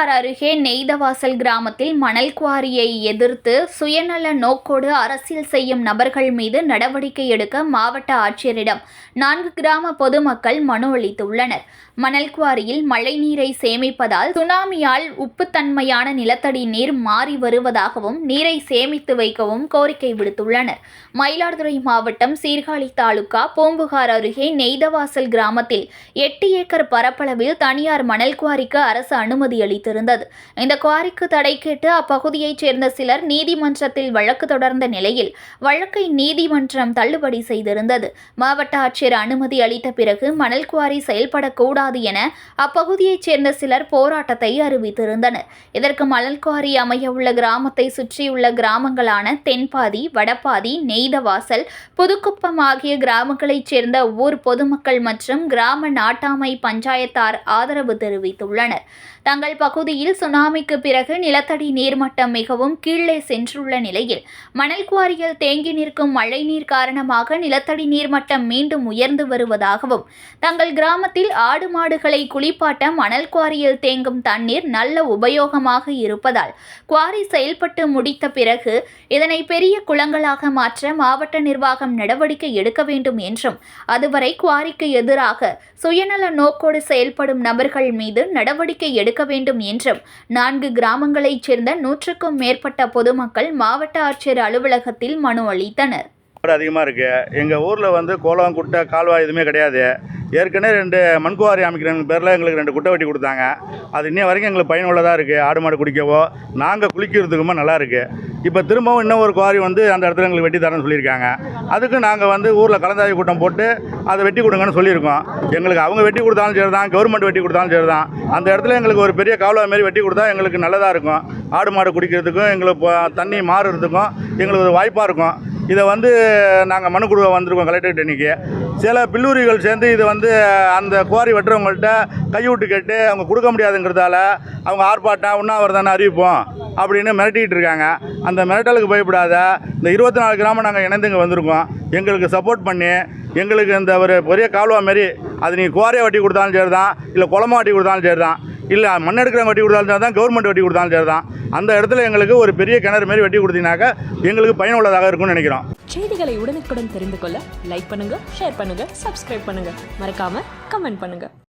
அருகே நெய்தவாசல் கிராமத்தில் மணல் குவாரியை எதிர்த்து சுயநல நோக்கோடு அரசியல் செய்யும் நபர்கள் மீது நடவடிக்கை எடுக்க மாவட்ட ஆட்சியரிடம் நான்கு கிராம பொதுமக்கள் மனு அளித்துள்ளனர். மணல் குவாரியில் மழைநீரை சேமிப்பதால் சுனாமியால் உப்புத்தன்மையான நிலத்தடி நீர் மாறி வருவதாகவும் நீரை சேமித்து வைக்கவும் கோரிக்கை விடுத்துள்ளனர். மயிலாடுதுறை மாவட்டம் சீர்காழி தாலுகா பூம்புகார் அருகே நெய்தவாசல் கிராமத்தில் எட்டு ஏக்கர் பரப்பளவில் தனியார் மணல் குவாரிக்கு அரசு அனுமதி அளித்து வைத்திருந்தது இந்த குவாரிக்கு தடை கேட்டு அப்பகுதியைச் சேர்ந்த சிலர் நீதிமன்றத்தில் வழக்கு தொடர்ந்த நிலையில் வழக்கை நீதிமன்றம் தள்ளுபடி செய்திருந்தது. மாவட்ட ஆட்சியர் அனுமதி அளித்த பிறகு மணல் குவாரி செயல்படக்கூடாது என அப்பகுதியைச் சேர்ந்த சிலர் போராட்டத்தை அறிவித்திருந்தனர். இதற்கு மணல் குவாரி அமையவுள்ள கிராமத்தை சுற்றியுள்ள கிராமங்களான தென்பாதி வடபாதி நெய்தவாசல் புதுக்குப்பம் ஆகிய கிராமங்களைச் சேர்ந்த ஊர் பொதுமக்கள் மற்றும் கிராம நாட்டாமை பஞ்சாயத்தார் ஆதரவு தெரிவித்துள்ளனர். தங்கள் பகுதியில் சுனாமிக்கு பிறகு நிலத்தடி நீர்மட்டம் மிகவும் கீழே சென்றுள்ள நிலையில் மணல் குவாரியில் தேங்கி நிற்கும் மழைநீர் காரணமாக நிலத்தடி நீர்மட்டம் மீண்டும் உயர்ந்து வருவதாகவும் தங்கள் கிராமத்தில் ஆடு மாடுகளை குளிப்பாட்ட மணல் குவாரியில் தேங்கும் தண்ணீர் நல்ல உபயோகமாக இருப்பதால் குவாரி செயல்பட்டு முடித்த பிறகு இதனை பெரிய குளங்களாக மாற்ற மாவட்ட நிர்வாகம் நடவடிக்கை எடுக்க வேண்டும் என்றும் அதுவரை குவாரிக்கு எதிராக சுயநல நோக்கோடு செயல்படும் நபர்கள் மீது நடவடிக்கை எடுக்க வேண்டும் என்றும். நான்கு கிராமங்களைச் சேர்ந்த நூற்றுக்கும் மேற்பட்ட பொதுமக்கள் மாவட்ட ஆட்சியர் அலுவலகத்தில் மனு அளித்தனர். அதிகமாக இருக்குது எங்கள் ஊரில் வந்து கோலம் குட்டை கால்வாய் எதுவுமே கிடையாது. ஏற்கனவே ரெண்டு மண்குவாரி அமைக்கிற பேரில் எங்களுக்கு ரெண்டு குட்டை வெட்டி கொடுத்தாங்க. அது இன்னும் வரைக்கும் எங்களுக்கு பயனுள்ளதாக இருக்குது ஆடு மாடு குடிக்கவோ நாங்கள் குளிக்கிறதுக்குமோ நல்லா இருக்குது இப்போ திரும்பவும் இன்னும் ஒரு குவாரி வந்து அந்த இடத்துல எங்களுக்கு வெட்டி தரேன்னு சொல்லியிருக்காங்க. அதுக்கு நாங்கள் வந்து ஊரில் கலந்தாய்வு கூட்டம் போட்டு அதை வெட்டி கொடுங்கன்னு சொல்லியிருக்கோம். எங்களுக்கு அவங்க வெட்டி கொடுத்தாலும் சரி தான் கவர்மெண்ட் வெட்டி கொடுத்தாலும் சரி தான் அந்த இடத்துல எங்களுக்கு ஒரு பெரிய காவலா மாரி வெட்டி கொடுத்தா எங்களுக்கு நல்லதாக இருக்கும். ஆடு மாடு குடிக்கிறதுக்கும் எங்களுக்கு தண்ணி மாறுறதுக்கும் எங்களுக்கு ஒரு வாய்ப்பாக இருக்கும். இதை வந்து நாங்கள் மனு கொடுக்க வந்திருக்கோம் கலெக்டர்கிட்ட இன்றைக்கி சில பில்லூரிகள் சேர்ந்து இதை வந்து அந்த குவாரி வெட்டுறவங்கள்ட்ட கைவிட்டு கேட்டு அவங்க கொடுக்க முடியாதுங்கிறதால அவங்க ஆர்ப்பாட்டம் உண்ணாவிரதான அறிவிப்போம் அப்படின்னு மிரட்டிக்கிட்டு இருக்காங்க. அந்த மிரட்டலுக்கு பயப்படாத இந்த இருபத்தி நாலு கிராமம் நாங்கள் இணைந்து இங்கே வந்திருக்கோம். எங்களுக்கு சப்போர்ட் பண்ணி எங்களுக்கு இந்த ஒரு பெரிய கால்வா மாரி அது நீங்கள் குவாரியை வட்டி கொடுத்தாலும் சரி தான் இல்லை குளமா வட்டி கொடுத்தாலும் சரி தான் இல்லை மண் எடுக்கிறவங்க வட்டி கொடுத்தாலும் சரி தான் கவர்மெண்ட் வட்டி கொடுத்தாலும் சரி தான் அந்த இடத்துல எங்களுக்கு ஒரு பெரிய கிணறு மாரி வட்டி கொடுத்தீங்கன்னாக்கா எங்களுக்கு பயனுள்ளதாக இருக்கும்னு நினைக்கிறோம். செய்திகளை உடனுக்குடன் தெரிந்து கொள்ள லைக் பண்ணுங்க ஷேர் பண்ணுங்க சப்ஸ்கிரைப் பண்ணுங்க. மறக்காம கமெண்ட் பண்ணுங்க.